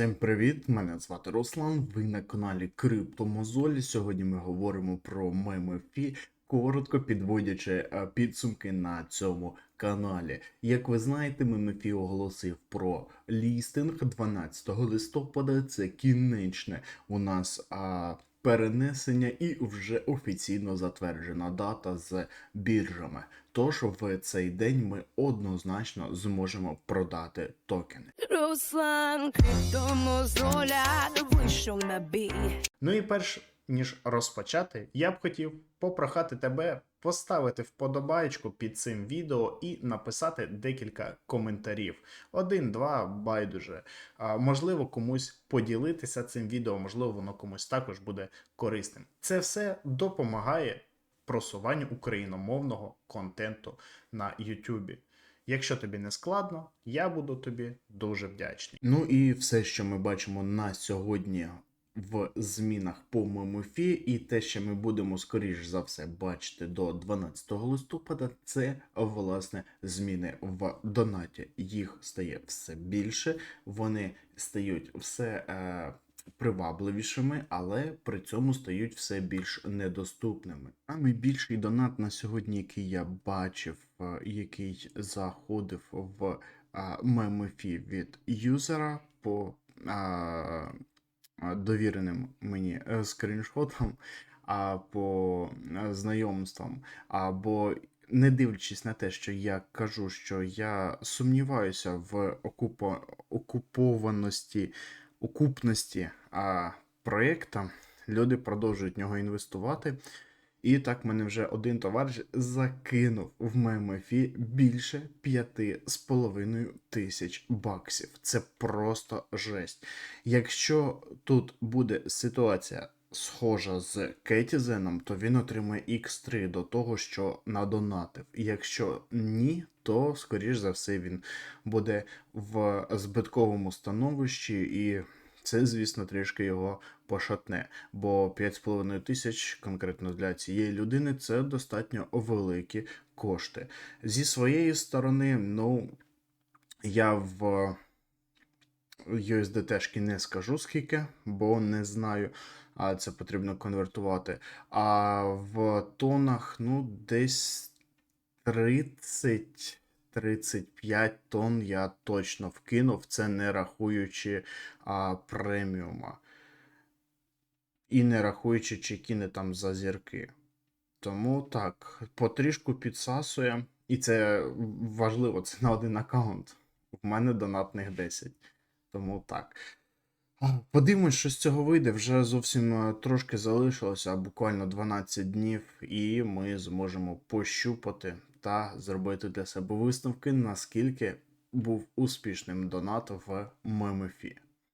Всім привіт! Мене звати Руслан. Ви на каналі Криптомозолі. Сьогодні ми говоримо про Мемофі, коротко підводячи е, підсумки на цьому каналі. Як ви знаєте, мемефі оголосив про лістинг 12 листопада. Це кінечне у нас а, перенесення і вже офіційно затверджена дата з біржами. Тож в цей день ми однозначно зможемо продати токени. Руслан вийшов на бій. Ну і перш ніж розпочати, я б хотів попрохати тебе поставити вподобайку під цим відео і написати декілька коментарів. Один, два, байдуже. Можливо, комусь поділитися цим відео, можливо, воно комусь також буде корисним. Це все допомагає просуванню україномовного контенту на YouTube. Якщо тобі не складно, я буду тобі дуже вдячний. Ну і все, що ми бачимо на сьогодні в змінах по ММФі, і те, що ми будемо скоріш за все бачити до 12 листопада, це власне зміни в донаті. Їх стає все більше, вони стають все. Е- Привабливішими, але при цьому стають все більш недоступними. А найбільший донат на сьогодні, який я бачив, е, який заходив в а, мемефі від юзера по а, довіреним мені е, скріншотам, а по е, знайомствам, або не дивлячись на те, що я кажу, що я сумніваюся в окупо... окупованості, окупності а, проєкта, люди продовжують в нього інвестувати. І так мене вже один товариш закинув в ММФі більше 5,5 тисяч баксів. Це просто жесть. Якщо тут буде ситуація схожа з Кетізеном, то він отримає X3 до того, що надонатив. Якщо ні, то скоріш за все він буде в збитковому становищі і. Це, звісно, трішки його пошатне, бо 5,5 тисяч конкретно для цієї людини це достатньо великі кошти. Зі своєї сторони, ну, я в USDT не скажу скільки, бо не знаю, а це потрібно конвертувати. А в тонах, ну, десь 30. 35 тонн я точно вкинув, це не рахуючи а, преміума. І не рахуючи чекіни там за зірки. Тому так, потрішку підсасує. І це важливо, це на один аккаунт. У мене донатних 10. Тому так. Подивимось, що з цього вийде. Вже зовсім е, трошки залишилося, буквально 12 днів, і ми зможемо пощупати та зробити для себе висновки, наскільки був успішним донат в ММФі.